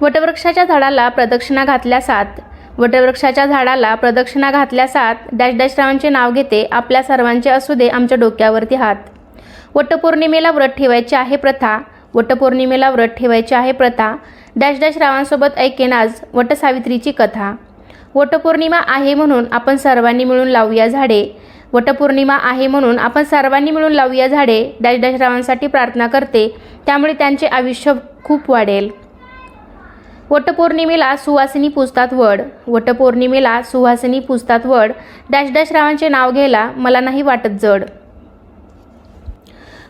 वटवृक्षाच्या झाडाला प्रदक्षिणा घातल्या सात वटवृक्षाच्या झाडाला प्रदक्षिणा घातल्या सात डॅश डॅश रावांचे नाव घेते आपल्या सर्वांचे असू दे आमच्या डोक्यावरती हात. वटपौर्णिमेला व्रत ठेवायची आहे प्रथा वटपौर्णिमेला व्रत ठेवायची आहे प्रथा डॅश डॅश रावांसोबत ऐकेनाज वटसावित्रीची कथा. वटपौर्णिमा आहे म्हणून आपण सर्वांनी मिळून लावूया झाडे. वटपौर्णिमा आहे म्हणून आपण सर्वांनी मिळून लावूया झाडे डॅश डॅश रावांसाठी प्रार्थना करते त्यामुळे त्यांचे आयुष्य खूप वाढेल. वटपौर्णिमेला सुवासिनी पुजतात वड. वटपौर्णिमेला सुवासिनी पुजतात वड. डॅश डॅश रावांचे नाव घ्यायला मला नाही वाटत जड.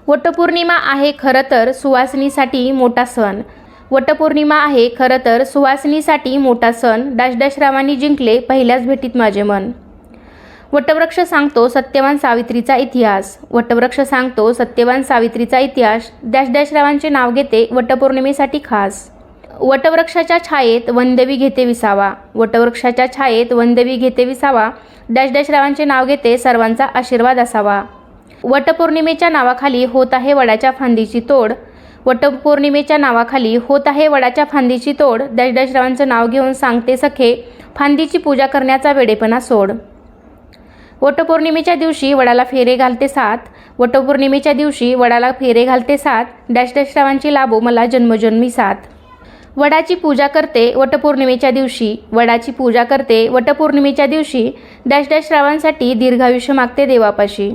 वटपौर्णिमा आहे खरं तर सुवासिनीसाठी मोठा सण. वटपौर्णिमा आहे खरं तर सुवासिनीसाठी मोठा सण. डॅश डॅश रावांनी जिंकले पहिल्याच भेटीत माझे मन. वटवृक्ष सांगतो सत्यवान सावित्रीचा इतिहास. वटवृक्ष सांगतो सत्यवान सावित्रीचा इतिहास. डॅश डॅश रावांचे नाव घेते वटपौर्णिमेसाठी खास. वटवृक्षाच्या छायेत वंदवी घेते विसावा. वटवृक्षाच्या छायेत वंदवी घेते विसावा. डॅश डॅश रावांचे नाव घेते सर्वांचा आशीर्वाद असावा. वटपौर्णिमेच्या नावाखाली होत आहे वडाच्या फांदीची तोड. वटपौर्णिमेच्या नावाखाली होत आहे वडाच्या फांदीची तोड. डॅश डॅश रावांचं नाव घेऊन सांगते सखे फांदीची पूजा करण्याचा वेडेपणा सोड. वटपौर्णिमेच्या दिवशी वडाला फेरे घालते सात. वटपौर्णिमेच्या दिवशी वडाला फेरे घालते सात. डॅश डॅश रावांची लाभो मला जन्मजन्मी साथ वडाची पूजा करते वटपौर्णिमेच्या दिवशी. वडाची पूजा करते वटपौर्णिमेच्या दिवशी डॅश डॅश रावांसाठी दीर्घायुष्य मागते देवापाशी.